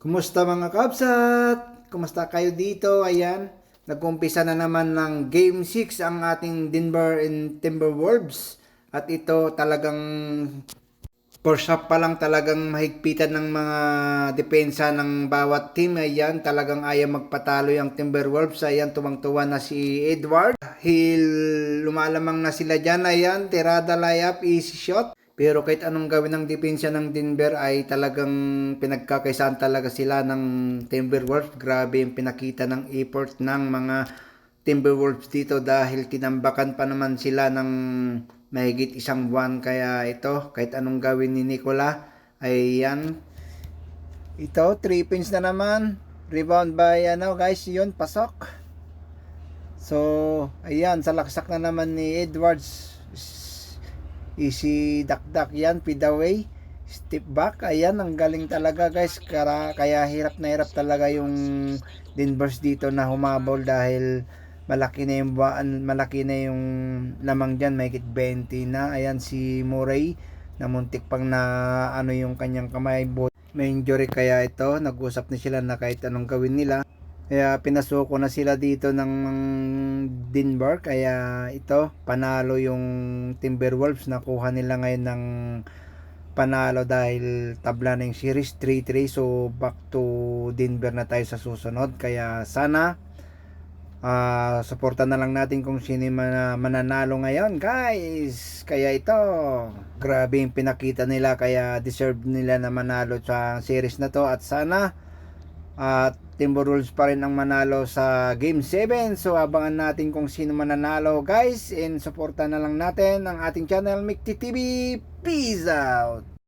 Kumusta mga kabsat? Kumusta kayo dito? Ayan, nagkumpisa na naman ng Game 6 ang ating Denver and Timberwolves. At ito talagang first half pa lang talagang mahigpitan ng mga depensa ng bawat team. Ayan, talagang ayaw magpatalo yung Timberwolves. Ayan, tuwang-tuwa na si Edward. Hill, lumalamang na sila dyan. Ayan, tirada layup, easy shot. Pero kahit anong gawin ng depensa ng Denver ay talagang pinagkakaisaan talaga sila ng Timberwolves. Grabe yung pinakita ng effort ng mga Timberwolves dito dahil tinambakan pa naman sila ng mahigit isang buwan. Kaya ito, kahit anong gawin ni Nicola ay yan. Ito, 3 pins na naman. Rebound by ano guys, yun, pasok. So, ayan, salaksak na naman ni Edwards. Easy dakdak yan, feed away. Step back, ayan, ang galing talaga guys. Kaya, kaya hirap na hirap talaga yung Denvers dito na humabol dahil malaki na yung malaki na yung lamang diyan, may 20 na. Ayan si Murray na muntik pang na ano yung kanyang kamay may injury kaya ito nag-usap na sila na kahit anong gawin nila kaya pinasuko na sila dito ng Denver kaya ito panalo yung Timberwolves. Nakuha nila ngayon ng panalo dahil tabla na yung series 3-3 so back to Denver na tayo sa susunod. Kaya sana ah suporta na lang natin kung sino mana- mananalo ngayon. Guys kaya ito. Grabe yung pinakita nila. Kaya deserve nila na manalo sa series na to. At sana at Timberwolves pa rin ang manalo sa Game 7. So abangan natin kung sino mananalo guys. And suporta na lang natin ang ating channel Mikti TV. Peace out!